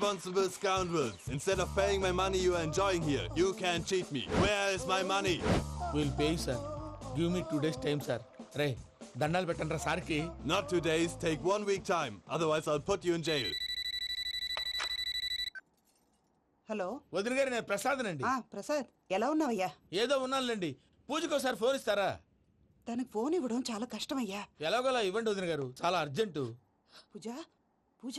Irresponsible scoundrels. Instead of paying my money you are enjoying here, you can cheat me. Where is my money? Pay sir give me two days time sir రే దండాలు పెట్టండి రా సార్కి Not two days, take one week time. Otherwise, I'll put you in jail. Hello వదిన గారు నేను ప్రసాదనండి ఆ ప్రసాద్ ఎలా ఉన్నావయ్యా ఏదో ఉన్నానులేండి పూజకి ఒకసారి ఫోన్ ఇస్తారా తనకు ఫోన్ ఇవ్వడం చాలా కష్టమయ్యా ఎలాగోలా ఇవ్వండి వదిన గారు చాలా అర్జెంటు పూజ పూజ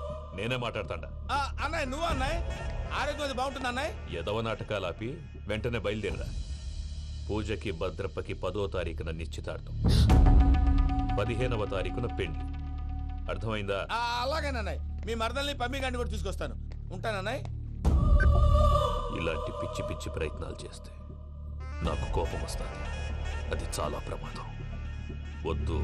నేనే మాట్లాడతాడా. అన్నయ్య నువ్వు అన్నయ్య? ఆరోగ్యం అది బాగుంటుంది అన్నయ్య? ఎదవ నాటకాలు ఆపి వెంటనే బయలుదేరరా. పూజకి భద్రప్పకి పదో తారీఖున నిశ్చితార్థం. పదిహేనవ తారీఖున పెళ్ళి అర్థమైందా? అలాగేనన్నయ్య మీ మరదల్ని పమ్మి గాండి కూడా తీసుకొస్తాను. ఉంటానన్నయ్య ఇలాంటి పిచ్చి పిచ్చి ప్రయత్నాలు చేస్తే నాకు కోపం వస్తుంది. అది చాలా ప్రమాదం. వద్దు.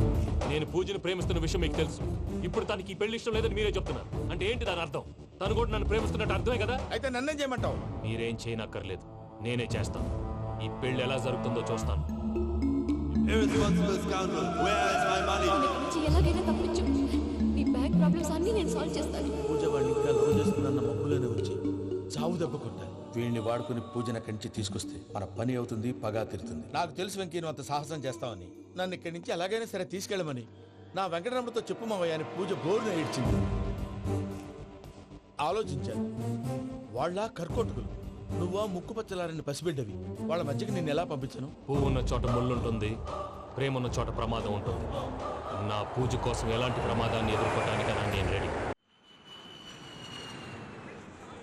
నేను పూజను ప్రేమిస్తున్న విషయం మీకు తెలుసు. ఇప్పుడు తనకి ఈ పెళ్ళి ఇష్టం లేదని మీరే చెప్తున్నారు. అంటే ఏంటి దాని అర్థం? తను కూడా నన్ను ప్రేమిస్తున్నట్టు అర్థమే కదా? అయితే నన్నేం చేయమంటావు? మీరేం చేయనక్కర్లేదు. నేనే చేస్తాను. ఈ పెళ్ళి ఎలా జరుగుతుందో చూస్తాను. ఎలాగైనా తప్పించు. నీ బ్యాంక్ ప్రాబ్లమ్స్ అన్నీ నేను సాల్వ్ చేస్తాను. పూజ వాడిని ఇంకా లవ్ చేస్తుందన్న మబ్బులోనే ఉంచి చావు దెబ్బ కొట్టాలి. వీళ్ళని వాడుకుని పూజన కంచి తీసుకొస్తే మన పని అవుతుంది పగా తీరుతుంది. నాకు తెలుసు వెంకీ నువ్వు అంత సాహసం చేస్తావని. నన్ను ఇక్కడి నుంచి ఎలాగైనా సరే తీసుకెళ్ళమని. నా వెంకటరమణతో చెప్పు మావయ్య అని పూజ బోరున ఏడ్చింది. ఆలోచించాను. వాళ్ళ కర్కోటకులు నువ్వా ముక్కు పచ్చలారని పసిబిడ్డవి. వాళ్ళ మధ్యకి నిన్ను ఎలా పంపించను? పువ్వు ఉన్న చోట ముళ్ళు ఉంటుంది ప్రేమ ఉన్న చోట ప్రమాదం ఉంటుంది. నా పూజ కోసం ఎలాంటి ప్రమాదాన్ని ఎదుర్కోవటానికైనా నేను రెడీ.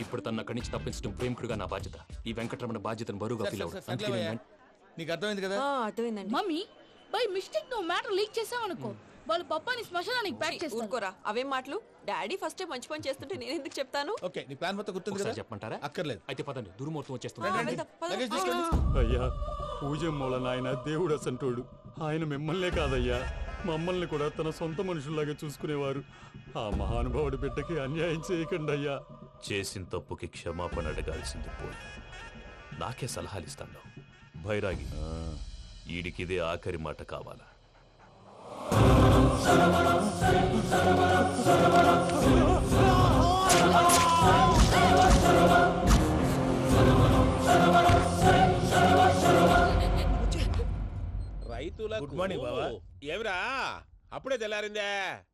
ఇప్పుడు తన అక్కడి నుంచి తప్పించడం ప్రేమికుడుగా నా బాధ్యత. ఈ వెంకటరమణ బాధ్యతను బరువుగా ఫీల్ అందుకే. నేను నీకు అర్థమైంది కదా? ఆ, అర్థమైందండి. మమ్మీ బై మిస్టేక్ నువ్వు మ్యాటర్ లీక్ చేసావనుకో వాళ్ళు పప్పాని శ్మశానానికి ప్యాక్ చేస్తారు. ఊరుకోరా. అవేం మాటలు? డాడీ ఫస్ట్ మంచి పని చేస్తుంటే నేను ఎందుకు చెప్తాను? ఓకే నీ ప్లాన్ మొత్తం గుర్తుంది కదా? ఒకసారి చెప్పమంటారా? అక్కర్లేదు. అయితే పదండి దుర్ముహూర్తం వచ్చేస్తుంది. రండి, వెళ్దాం, పద. లగేజ్ తీసుకెళ్ళి అయ్యా పూజ మూల నాయన దేవుడు అసంటోడు. ఆయన మిమ్మల్నే కాదయ్యా. మమ్మల్ని కూడా తన సొంత మనుషుల్లాగా చూసుకునేవారు. ఆ మహానుభావుడి బిడ్డకి అన్యాయం చేయకండి అయ్యా చేసిన తప్పుకి క్షమాపణ అడగాల్సింది పోయి. నాకే సలహాలు ఇస్తాను భైరాగి ఈడికిదే ఆఖరి మాట కావాలా? రైతుల గుడ్ మార్నింగ్ బావా. ఏమిరా? అప్పుడే తెల్లారిందే.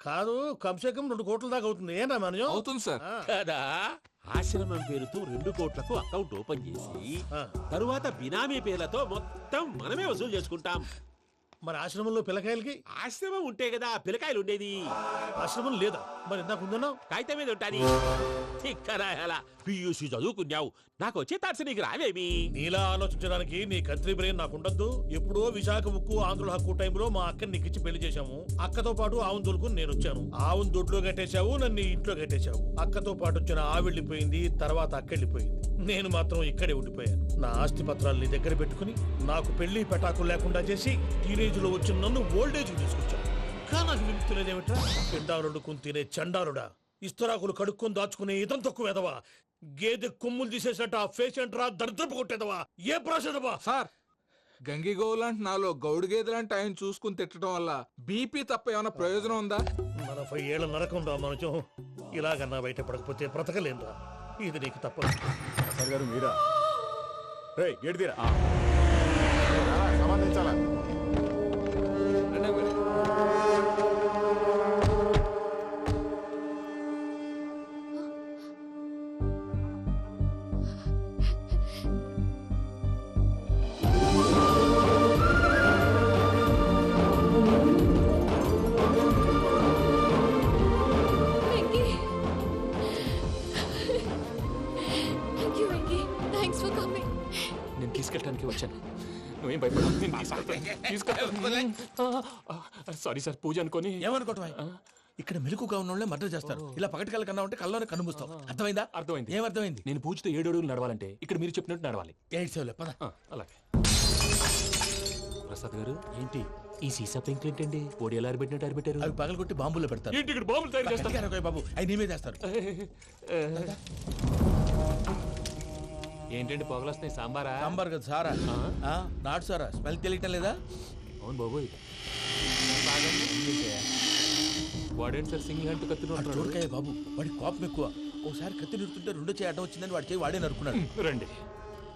కాదు కంసే కం రెండు కోట్ల దాకా అవుతుంది. ఏనా మనయం అవుతుంది సార్. ఆ, కదా? ఆశ్రమం పేరుతో రెండు కోట్లకు అకౌంట్ ఓపెన్ చేసి ఆ. తరువాత బినామీ పేర్లతో మొత్తం మనమే వసూలు చేసుకుంటాం. మరి ఆశ్రమంలో పిల్లకాయలకి? ఆశ్రమం ఉంటే కదా పిల్లకాయలు ఉండేది. ఆశ్రమం లేదా? మరి ఇందాక ఉందన్నావు? కాగితం మీద ఉంటాది. చిక్కరాయాలా పియూసి చదువుకున్నావు. నాకు వచ్చే తాట్స్ నీకు రావేమి? నీలా ఆలోచించడానికి నీ కత్రి బ్రెయిన్ నాకు ఉండద్దు. ఎప్పుడో విశాఖ ఉక్కు ఆంధ్రుల హక్కు టైంలో మా అక్కని నీకు ఇచ్చి పెళ్ళి చేశాము. అక్కతో పాటు ఆవును దొడుకు నేను వచ్చాను. ఆవును దొడ్లో కట్టేశావు నన్ను ఇంట్లో కట్టేశావు. అక్కతో పాటు వచ్చిన ఆవు వెళ్ళిపోయింది తర్వాత అక్క వెళ్ళిపోయింది. నేను మాత్రం ఇక్కడే ఉండిపోయాను. నా ఆస్తి పత్రాలు నీ దగ్గర పెట్టుకుని నాకు పెళ్ళి పెటాకులు లేకుండా చేసి టీనేజ్ లో వచ్చిన నన్ను ఓల్డేజ్ తీసుకొచ్చాను కానీ నాకు విముక్తులేదేమిట్రా పిండారుడు తినే చండారుడా. ఇస్తరాకులు కడుక్కొని దాచుకునే ఇతం తక్కువ ఎదవా గేదె కొమ్ములు తీసేసట ఆ పేషెంట్ రా దరిద్రపు కొట్టేదవా? ఏ ప్రాసెదవా సార్ గంగిగోవు లాంటి నాలో గౌడు గేదె లాంటి ఆయన చూసుకుని తిట్టడం వల్ల బీపీ తప్ప ఏమైనా ప్రయోజనం ఉందా? నలభై ఏళ్ళ నరకం రా మనచం ఇలాగన్నా బయటపడకపోతే బ్రతకలేనురా ఇది నీకు సార్ గారు మీరా? రే గేడిదిరా సంబంధించాలా నేను తీసుకెళ్తాను తీసుకెళ్తాను సారీ సార్ పూజ అనుకొని. ఏమనుకోవటం ఇక్కడ మెలకుగా ఉన్న వాళ్ళే మర్డర్ చేస్తారు. ఇలా పగటి కళ్ళ కన్నా ఉంటే కల్లోనే కనుమూస్తావు. అర్థమైందా? అర్థమైంది. ఏమర్థమైంది నేను పూజతో ఏడు అడుగులు నడవాలంటే ఇక్కడ మీరు చెప్పినట్టు నడవాలి. ఎయిట్ సెవెన్ పద. అలాగే. ప్రసాద్ గారు ఏంటి? ఈ సీసా పెంకులు ఏంటండి? ఓడి ఎలా అరబెట్టినట్టు అరబెట్టారు అవి పగలగొట్టి బాంబులో పెడతారు. ఏంటి ఇక్కడ బాంబులు తయారు చేస్తారు? బాబు. అవి నీ మీద ఏంటండి పొగలొస్తాయి సాంబారా? సాంబార్ కదా సారా. ఆ, నాటు సారా? స్మెల్ తెలియటం లేదా? అవును బాబోయ్. వాడేంటి సార్ సింగిల్ హ్యాండ్ కత్తిని వాడు చూడకాయ బాబు. వాడి కోపం ఎక్కువ. ఓసారి కత్తి నిరుతుంటే రెండో చేయడం వచ్చిందని వాడి చేయి వాడే నరుకున్నాడు. రండి.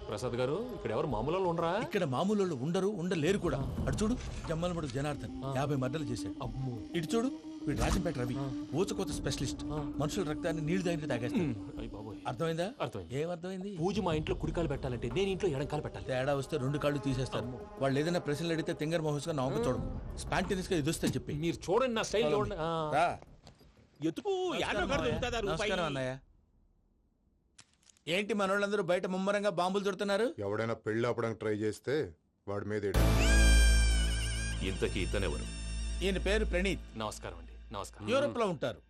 ప్రసాద్ గారు ఇక్కడ ఎవరు మామూలు వాళ్ళు ఉండరా? ఇక్కడ మామూలు వాళ్ళు ఉండరు ఉండలేరు కూడా. అటు చూడు జమ్మలమడు జనార్దన్ యాభై మర్డర్లు చేశాడు. అమ్మో. ఇటు చూడు వీడు రాజంపేట రవి ఊచకోత స్పెషలిస్ట్. మనుషుల రక్తాన్ని నీళ్ళు దగ్గర తాగేస్తాడు. అయ్య బాబోయ్. అర్థమైందా? అర్థమైంది. ఏమర్థమైంది? పూజ మా ఇంట్లో కుడికాలు పెట్టాలంటే నేను ఇంట్లో ఎడంకాలు పెట్టాలి. తేడా వస్తే రెండు కాళ్ళు తీసేస్తారు. వాళ్ళు ఏదైనా ప్రశ్నలు అడిగితే తింగర్ మహోస్గా నవ్వు చూడకు స్పాంటినియస్గా ఎదుస్తా చెప్పి. మీరు చూడండి నా స్టైల్ చూడండి. ఎతుకు నమస్కారం అన్నయ్య. ఏంటి మనోళ్ళందరూ బయట ముమ్మరంగా బాంబులు దొరుకుతున్నారు? ఎవడైనా పెళ్ళి ఆపడానికి ట్రై చేస్తే వాడి మీద. ఇంతకీ ఇతనెవరు? ఈయన పేరు ప్రణీత్. నమస్కారం అండి. నమస్కారం. యూరోప్లో ఉంటారు.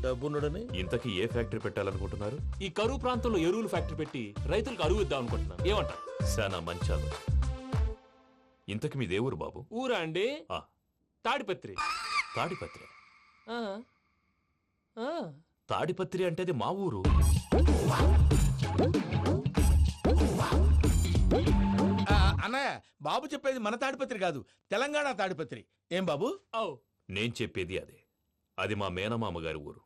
డబ్బున్నడని? ఇంతకీ ఏ ఫ్యాక్టరీ పెట్టాలనుకుంటున్నారు? ఈ కరువు ప్రాంతంలో ఎరువులు ఫ్యాక్టరీ పెట్టి రైతులకు అరువు ఇద్దాం అనుకుంటున్నాను ఏమంటారు శానా మంచి ఆలోచన ఇంతకి మీ దేవురు బాబు? ఊరా అండి? ఆ, తాడిపత్రి. తాడిపత్రి? ఆ. ఆ. తాడిపత్రి అంటే అది మా ఊరు. ఆ, అన్నయ్య బాబు చెప్పేది మన తాడిపత్రి కాదు తెలంగాణ తాడిపత్రి. ఏం బాబు? ఔ. నేను చెప్పేది అదే. అది మా మేనమామ గారి ఊరు.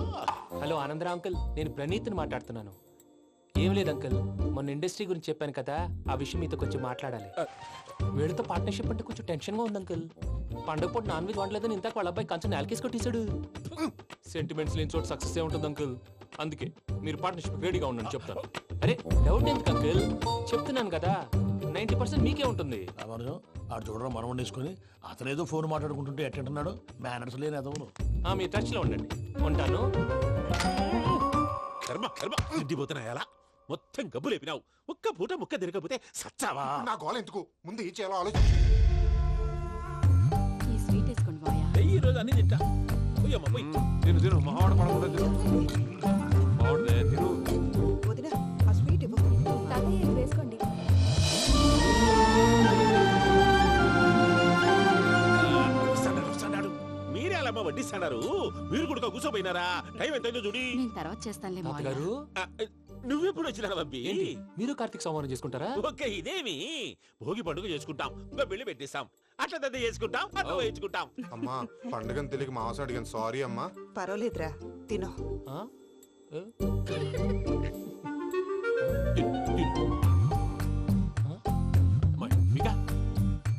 హలో ఆనందరా అంకుల్ నేను ప్రణీత్ని మాట్లాడుతున్నాను. ఏం లేదు అంకుల్ మొన్న ఇండస్ట్రీ గురించి చెప్పాను కదా ఆ విషయం మీతో కొంచెం మాట్లాడాలి. వీళ్ళతో పార్ట్నర్షిప్ అంటే కొంచెం టెన్షన్గా ఉంది అంకుల్. పండగ పూట నాన్ వెజ్ వండలేదని ఇంతకు వాళ్ళ అబ్బాయి కంచెం నేలకేసి కొట్టేశాడు. సెంటిమెంట్స్ లేని చోట సక్సెస్ ఏ ఉంటుంది అంకుల్. అందుకే మీరు పార్ట్నర్షిప్ రెడీగా ఉండండి చెప్తాను. అరే డౌట్ ఎందుకు అంకుల్? చెప్తున్నాను కదా. నైంటీ పర్సెంట్ మీకే ఉంటుంది. రామానుజం ఆడు చూడడం మనం వండేసుకొని అతనేదో ఫోన్ మాట్లాడుకుంటుంటే ఎట్టంటున్నాడు? మేనర్స్ లేని అదవును ఆ, మీ టచ్లో ఉండండి. ఉంటాను. కర్మ కర్మ. తిండిపోతున్నాయలా మొత్తం గబ్బు లేపినావు ఒక్క పూట ముక్క తిరగకపోతే సచ్చావా? నా గోల ఎందుకు? ముందు ఏం చేయాలో ఆలోచించు ఈ స్వీట్ వేసుకోండి మావయ్య ఈ రోజు అన్ని తింటా. పోయమ్మ పోయి. తిను తిను. మావాడు పడకుండా తిను. వడ్డిస్తాడారు? మీరు కూడా కూర్చోపోయినారా? టైం ఎంతైందో చూడి. నేను తర్వాత చేస్తానులే మావయ్య. తాతగారు. ఆ, నువ్వెప్పుడు వచ్చినా ఏంటి? మీరు కార్తీక్ సంహారం చేసుకుంటారా? ఓకే ఇదేమి? భోగి పండుగ చేసుకుంటాం. ఇంకా పెళ్ళి పెట్టేస్తాం. అట్లా దద్ద చేసుకుంటాం అట్లా వేయించుకుంటాం. అమ్మా పండుగని తెలియక మాంసం అడిగాను. సారీ అమ్మా. పర్వాలేదురా తినో. ఆ? ఏ?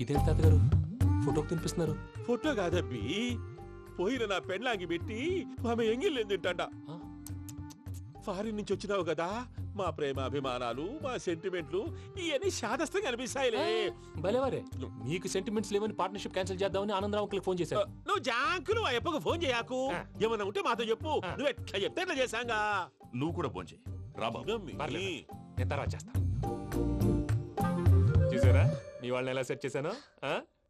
ఇదేంటి తాతగారు? ఫోటోకి తినిపిస్తున్నారు. ఫోటో కాదబ్బి. పోయిన నా పెళ్ళాంగి పెట్టి ఆమె ఎంగిల్లేం తింటాడ? ఫారిన్ నుంచి వచ్చినావు కదా మా ప్రేమ అభిమానాలు మా సెంటిమెంట్లు ఇవన్నీ శాదస్తంగా అనిపిస్తాయిలే. భలేవారే. మీకు సెంటిమెంట్స్ లేవని పార్ట్నర్షిప్ క్యాన్సిల్ చేద్దామని ఆనందరావు అంకుల్ ఫోన్ చేశారు నువ్వు జాంకులు ఆ అప్పకు ఫోన్ చేయకు. ఏమన్నా ఉంటే మాతో చెప్పు. నువ్వు ఎట్లా చెప్తే ఎట్లా చేశాంగా. నువ్వు కూడా రాబాబు ఇదమ్మి. పర్లేదు. నేను తర్వాత చేస్తా. చూసారా? మీ వాళ్ళని ఎలా సెట్ చేశాను? ఆ?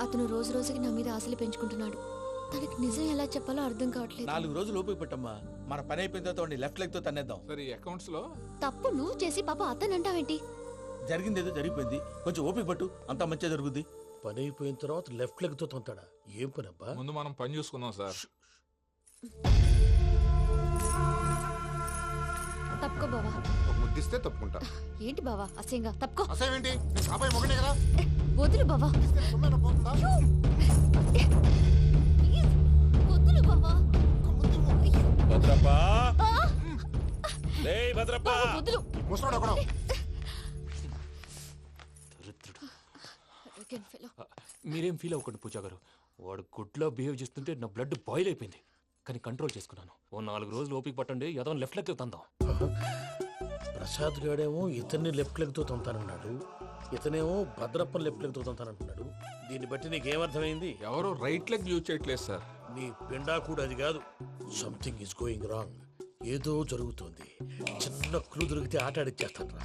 అతను రోజు రోజుకి నా మీద ఆశలు పెంచుకుంటున్నాడు. తనకి నిజం ఎలా చెప్పాలో అర్థం కావట్లేదు. నాలుగు రోజులు ఓపిక పెట్టమ్మా. మన పని అయిపోయిన తర్వాత వాడిని లెఫ్ట్ లెగ్తో తన్నేద్దాం. సరే అకౌంట్స్లో? తప్పు నువ్వు చేసి పాప అతను అంటావేంటి? జరిగింది ఏదో జరిగిపోయింది. కొంచెం ఓపిక పట్టు. అంతా మంచిగా జరుగుద్ది. పని అయిపోయిన తర్వాత లెఫ్ట్ లెగ్తో తొంతాడా? ఏం పని అబ్బా ముందు మనం పని చూసుకుందాం సార్. తప్పుకో బావా. ఒక ముద్దిస్తే తప్పుకుంటా. ఏంటి బావా? అసహ్యంగా. తప్పుకో. అసేమేంటి నీ కాబోయే మొగనే కదా? వదులు బావా. ఇస్తే సొమ్మేనా పోతుందా? వదులు బావా. భద్రప్ప. లే భద్రప్ప. వదులు. ముసలోడు ఒకడు. దరిద్రుడు. Arrogant fellow. ఆ, మీరేం ఫీల్ అవ్వకండి పూజా గారు. వాడు గుడ్లో బిహేవ్ చేస్తుంటే నా బ్లడ్ బాయిల్ అయిపోయింది. కానీ కంట్రోల్ చేసుకున్నాను. ఓ నాలుగు రోజులు ఓపిక పట్టండి ఏదో లెఫ్ట్ లెక్క తందాం. ప్రసాద్ గాడేమో ఇతన్ని లెఫ్ట్ లెగ్తో తొంతానన్నాడు ఇతనేమో భద్రప్పని లెఫ్ట్ లెగ్తో తొంతానంటున్నాడు. దీన్ని బట్టి నీకేమర్థమైంది ఎవరు రైట్ లెగ్ యూజ్ చేయట్లేదు సార్. నీ పిండా కూడా అది కాదు. సంథింగ్ ఇస్ గోయింగ్ రాంగ్ ఏదో జరుగుతోంది. చిన్న క్లూ దొరికితే ఆట ఆడిచ్చేస్తాను రా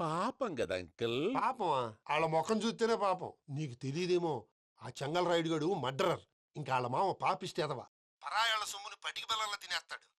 పాపం కదా అంకుల్. పాపం వాళ్ళ ముఖం చూస్తేనే పాపం. నీకు తెలియదేమో ఆ చెంగల్ రాయుడు గడు మర్డరర్. ఇంకా వాళ్ళ మామ పాపిస్తేదవా? పరాయాళ్ళ సొమ్ముని పటికి బెల్లంలో తినేస్తాడు.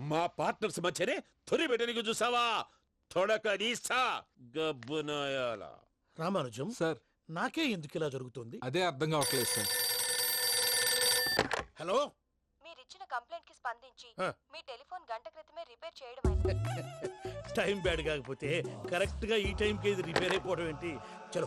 మా పార్ట్నర్స్ మధ్యనే తొలి పెట్టడానికి చూసావా? తొడక గబ్బునాయాల రామానుజం సార్. నాకే ఎందుకు ఇలా జరుగుతుంది? అదే అర్థం కావట్లేదు సార్. హలో? మీరిచ్చిన కంప్లైంట్కి స్పందించి. మీ టెలిఫోన్ గంట క్రితమే రిపేర్ చేయడం టైం బ్యాడ్ కాకపోతే కరెక్ట్గా ఈ టైంకి ఇది రిపేర్ అయిపోవడం ఏంటి? చలో.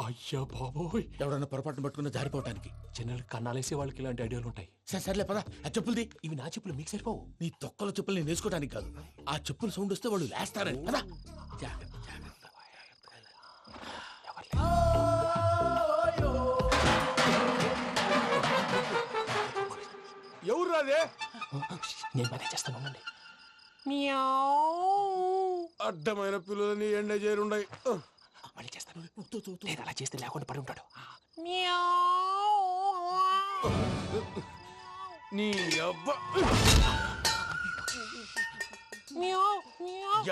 అయ్యా బాబోయ్. ఎవడన్నా పొరపాటున పట్టుకున్న జారిపోవటానికి. జనరల్ కన్నాలేసే వాళ్ళకి ఇలాంటి ఐడియాలు ఉంటాయి. సరే సర్లే పదా. ఆ చెప్పులది. ఇవి నా చెప్పులు మీకు సరిపోవు. నీ తొక్కల చెప్పులు నేను వేసుకోవడానికి కాదు. ఆ చెప్పుల సౌండ్ వస్తే వాళ్ళు లేస్తారని పదా. ఎవరు రాదే నేను మేనేజ్ చేస్తాను ఉండండి. అడ్డమైన పిల్లలని ఎండ చేరుండయి. మళ్ళీ చేస్తాను. లేదు అలా చేస్తే లేకుండా పడి ఉంటాడు. నీ అబ్బా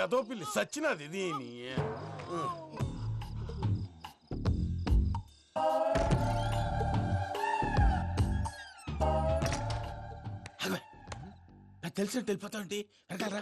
ఎదో పిల్లి సచ్చినది దీని. నాకు తెలిసినట్టు వెళ్ళిపోతావు ఏంటి? వెనకాలరా.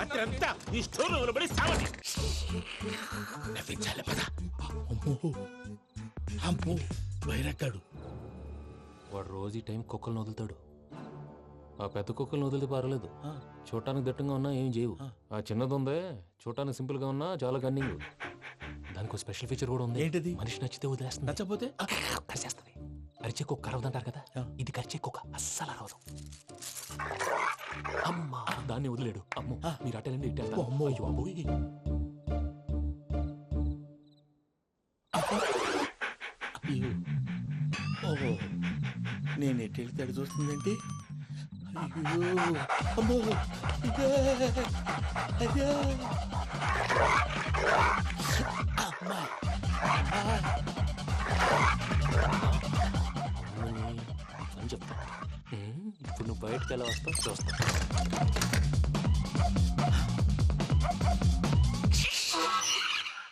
అత్రంతా ఈ స్టోర్ రూమ్ పడి సావని. నవ్వించాలి పద. అమ్మో. అమ్మో. వైరక్కాడు వాడు రోజు ఈ టైం కుక్కలను వదులుతాడు. ఆ పెద్ద కుక్కలను వదిలితే పర్వాలేదు చూడటానికి దట్టంగా ఉన్నా ఏం చేయవు. ఆ. చిన్నది ఉందే. చూడటానికి సింపుల్గా ఉన్నా చాలా కన్నింగ్ దానికి స్పెషల్ ఫీచర్ కూడా ఉంది. ఏంటిది? మనిషి నచ్చితే వదిలేస్తుంది. నచ్చపోతే కరిచేస్తుంది. అరిచే కుక్క అరవదంటారు కదా ఇది కరిచే కుక్క అస్సలు అరవదు అమ్మా దాన్ని వదిలేడు. అమ్మో మీరు అటెండి ఇటు వెళ్తారు. అమ్మో. అయ్యో అబ్బోయ్. ఓహో. నేను ఎటు వెళ్తే అటు చూస్తుందేంటి? అయ్యో. అమ్మో. ఇదే అదే చెప్తా. ఇప్పుడు నువ్వు బయటకు ఎలా వస్తావు చూస్తా.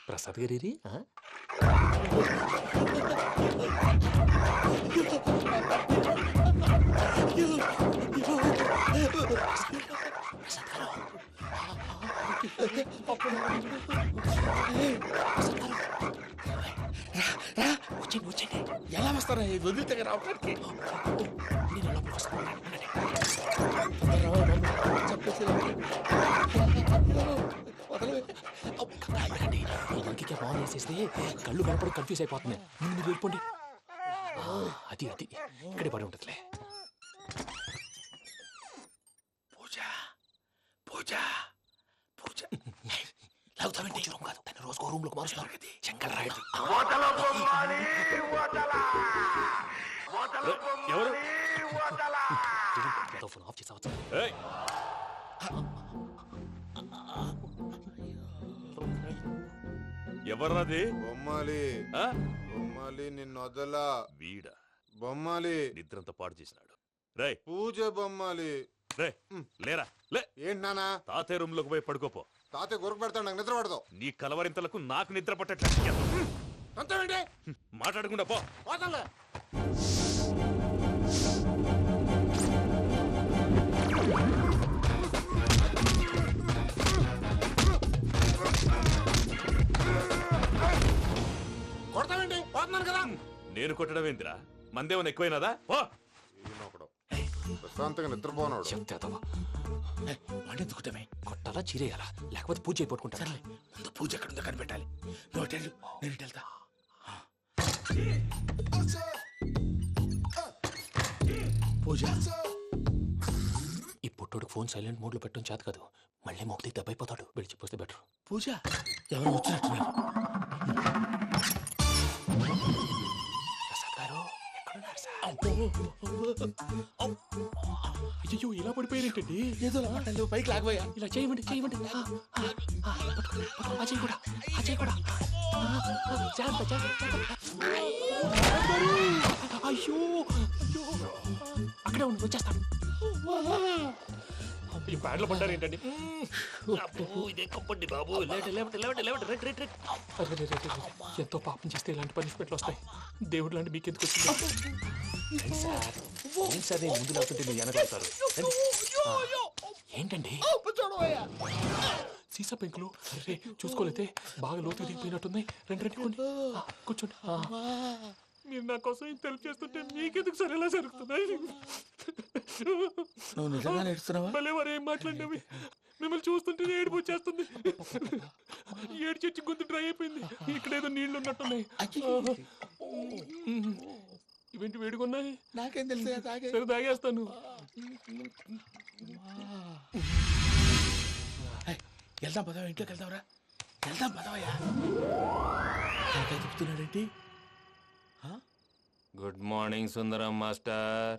ప్రసాద్ గారి ఎలా వస్తారా? వదిలితే రావడానికి వేసేస్తే కళ్ళు కనపడి కన్ఫ్యూజ్ అయిపోతున్నాయి ముందు మీరు వెళ్ళిపోండి. అది అది. ఇక్కడే పడి ఉంటుందిలే. పూజ పూజ పూజ. లాగుతామంటే రూమ్ కాదు. దాన్ని రోజుకో రూమ్లోకి మారుస్తున్నారు కదా చెంకల్ రాయడం. ఎవరు? ఫోన్ ఆఫ్ చేసావచ్చు ఎవర్రాది? బొమ్మాలి. ఆ? బొమ్మాలి నిన్ను వదలా. వీడా బొమ్మాలి. నిద్రంతా పాడు చేసినాడు. రే పూజ బొమ్మాలి. రే లేరా? లే. ఏంటి నానా తాతయ్య రూమ్లోకి పోయి పడుకోపో తాతయ్య గురకు పెడతాడు నాకు నిద్ర పడదు. నీ కలవరింతలకు నాకు నిద్ర పట్టట్లేదు అంతేంటి? మాట్లాడకుండా పో. పోతాలే కొడతావేంటి? పోతున్నాను కదా. నేను కొట్టడం ఏందిరా? మందేమన్నా ఎక్కువైనదా? ఓ. ప్రశాంతంగా నిద్రపోనాడు. వాడెందుకుటమే కొట్టాలా చీరేయాలా? లేకపోతే పూజ అయిపోట్టుకుంటా ముందు పూజ ఎక్కడ ఉందో కనిపెట్టాలి నేను ఇటు వెళ్తా. పూజ. ఈ పుట్టోడు ఫోన్ సైలెంట్ మోడ్లో పెట్టడం చేత కాదు. మళ్ళీ మొక్కి దెబ్బైపోతాడు విడిచిపోతే బెటర్. పూజ ఎవరు వచ్చినట్టున్నారు. అయ్యో ఇలా పడిపోయారేంటండి ఏదో పైకి లాగబోయా ఇలా చేయమండి చేయమండి ఆ, చేయి కూడా ఆ చేయి కూడా ఆ, ఆ, జాగ్రత్త, జాగ్రత్త, జాగ్రత్త. అయ్యో అయ్యో అక్కడే ఉండి వచ్చేస్తాను ఈ బ్యాడ్లో పడ్డారు ఏంటండి ఇదే కప్పండి బాబు. ఎంతో పాపం చేస్తే ఇలాంటి పనిష్మెంట్లు వస్తాయి దేవుడు లాంటి మీకు ఎందుకు వచ్చింది ఏంటి సార్ ఏంటి సార్ నేను ముందు లేకుంటే మీరు వెనకాడతారు ఏంటండి? సీసా పెంకులు? అరే చూసుకోలేతే బాగా లోతు దిగిపోయినట్టున్నాయి రెండు రెండు కొన్ని కూర్చోండి. మీరు నా కోసం ఇంత హెల్ప్ చేస్తుంటే మీకెందుకు సరే ఎలా జరుగుతున్నాయి? నువ్వు నిజంగా నేర్చుతున్నావా? భలే వారు ఏం మాట్లాడినవి. మిమ్మల్ని చూస్తుంటే ఏడుపు వచ్చేస్తుంది. ఏడు చెట్టు గొంతు డ్రై అయిపోయింది. ఇక్కడ ఏదో నీళ్ళు ఉన్నట్టున్నాయి. ఇవేంటి వేడుకున్నాయి నాకేం తెలుసు తాగే. సరే తాగేస్తాను. వెళ్దాం పదవా ఇంట్లోకి వెళ్దాంరా? వెళ్దాం పదవయ్యా. నాకే చెప్తున్నాడేంటి? Good morning Sundaram master.